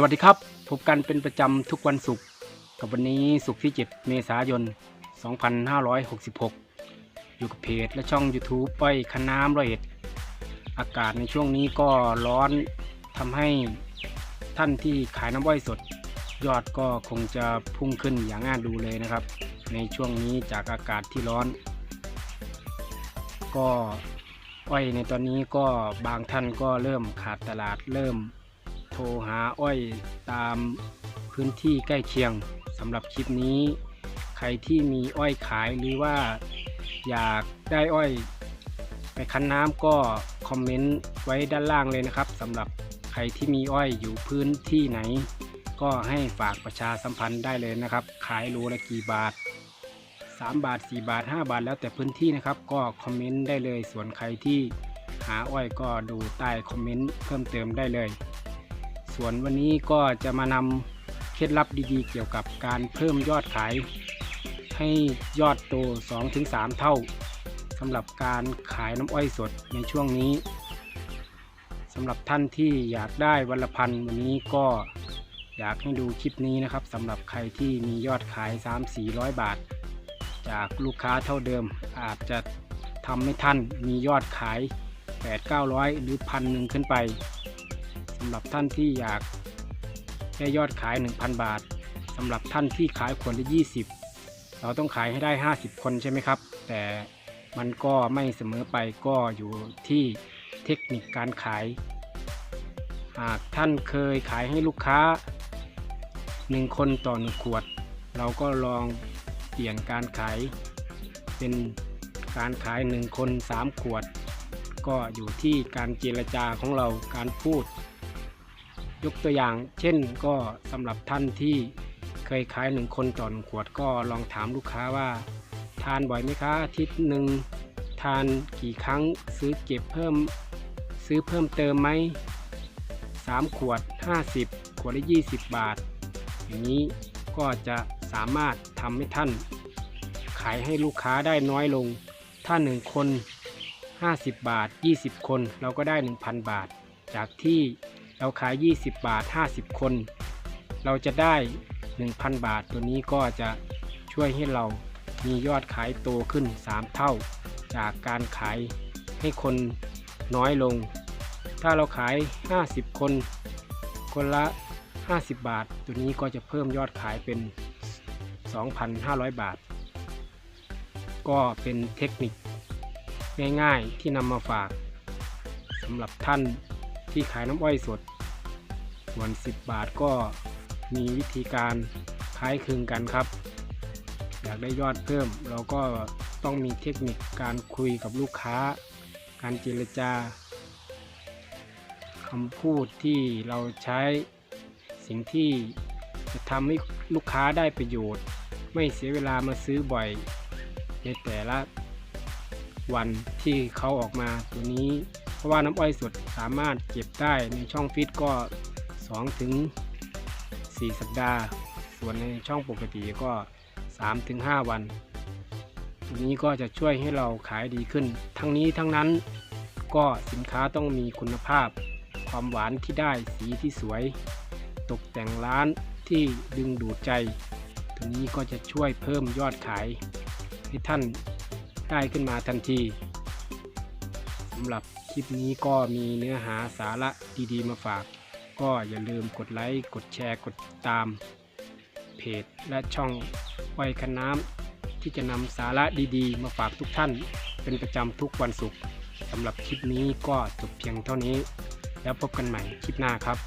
สวัสดีครับ พบกันเป็นประจำทุกวันศุกร์กับวันนี้ศุกร์ที่ 7 เมษายน 2566 อยู่กับเพจและช่อง YouTube ป้อยคันน้ำร้อยเอ็ด อากาศในช่วงนี้ก็ร้อนทำให้ท่านที่ขายน้ำอ้อยสด ยอดก็คงจะพุ่งขึ้นอย่างน่าดูเลยนะครับ ในช่วงนี้จากอากาศที่ร้อน ก็อ้อยในตอนนี้ก็บางท่านก็เริ่มขาดตลาดเริ่ม ทรหาอ้อยตามพื้นที่ใกล้เคียงสำหรับคลิปนี้ ใครที่มีอ้อยขายหรือว่าอยากได้อ้อยไปคั้นน้ำก็คอมเมนต์ไว้ด้านล่างเลยนะครับสำหรับใครที่มีอ้อยอยู่พื้นที่ไหน ก็ให้ฝากประชาสัมพันธ์ได้เลยนะครับ ขายโลละกี่บาท 3 บาท 4 บาท 5 บาท แล้วแต่พื้นที่นะครับ ก็คอมเมนต์ได้เลยส่วนใครที่หาอ้อยก็ดูใต้คอมเมนต์เพิ่มเติมได้เลย ส่วนวันนี้ก็จะมานำเคล็ดลับดีๆ เกี่ยวกับการเพิ่มยอดขาย ให้ยอดโต 2-3 เท่าสำหรับการขายน้ำอ้อยสดในช่วงนี้สำหรับท่านที่อยากได้วันละพันวันนี้ก็อยากให้ดูคลิปนี้นะครับสำหรับใครที่มียอดขาย 3-400 บาท จากลูกค้าเท่าเดิมอาจจะทำให้ท่านมียอดขาย 8-900 หรือพันหนึ่งขึ้นไป สำหรับท่านที่อยากได้ยอดขาย 1,000 บาทสำหรับท่านที่ขายคนละ20 เราต้องขายให้ได้ 50 คนใช่ไหมครับ แต่มันก็ไม่เสมอไปก็อยู่ที่เทคนิคการขาย หากท่านเคยขายให้ลูกค้า 1 คนต่อ 1 ขวด เราก็ลองเปลี่ยนการขาย เป็นการขาย 1 คน 3 ขวด ก็อยู่ที่การเจรจาของเราการพูด ยกตัวอย่าง เช่นก็สำหรับท่านที่เคยขายหนึ่งคนต่อหนึ่งขวดก็ลองถามลูกค้าว่า ทานบ่อยไหมคะอาทิตย์หนึ่งทานกี่ครั้งซื้อเก็บเพิ่ม ซื้อเพิ่มเติมไหม3 ขวด 50 ขวดละ 20 บาท อย่างนี้ก็จะสามารถทำให้ท่าน ขายให้ลูกค้าได้น้อยลง ถ้า 1 คน 50 บาท 20 คนเราก็ได้ 1,000 บาท จากที่ เราขาย 20 บาท 50 คน เราจะได้ 1,000 บาทตัวนี้ก็จะช่วยให้เรามียอดขายโตขึ้น 3 เท่า จากการขายให้คนน้อยลง ถ้าเราขาย 50 คน คนละ 50 บาท ตัวนี้ก็จะเพิ่มยอดขายเป็น 2,500 บาท ก็เป็นเทคนิคง่ายๆที่นำมาฝากสำหรับท่าน ที่ขายน้ำอ้อยสด ส่วน 10 บาทก็มีวิธีการคล้ายคลึงกันครับ อยากได้ยอดเพิ่ม เราก็ต้องมีเทคนิคการคุยกับลูกค้า การเจรจาคำพูดที่เราใช้สิ่งที่จะทำให้ลูกค้าได้ประโยชน์ ไม่เสียเวลามาซื้อบ่อย ในแต่ละวันที่เขาออกมาตัวนี้ เพราะว่าน้ำอ้อยสดสามารถเก็บได้ในช่องฟิตก็2ถึง4สัปดาห์ ส่วนในช่องปกติก็3ถึง5วันตัวนี้ก็จะช่วยให้เราขายดีขึ้น ทั้งนี้ทั้งนั้นก็สินค้าต้องมีคุณภาพ ความหวานที่ได้สีที่สวย ตกแต่งร้านที่ดึงดูดใจ ตัวนี้ก็จะช่วยเพิ่มยอดขาย ให้ท่านได้ขึ้นมาทันทีสำหรับ ลิปนี้ก็มีเนื้อหาสาระดีๆ มาฝาก ก็อย่าลืมกดไลค์กดแชร์กดตาม เพจและช่องไวคันน้ำที่จะนำสาระดีๆ มาฝากทุกท่าน เป็นประจำทุกวันศุกร์สำหรับคลิปนี้ก็จบเพียงเท่านี้ แล้วพบกันใหม่คลิปหน้าครับ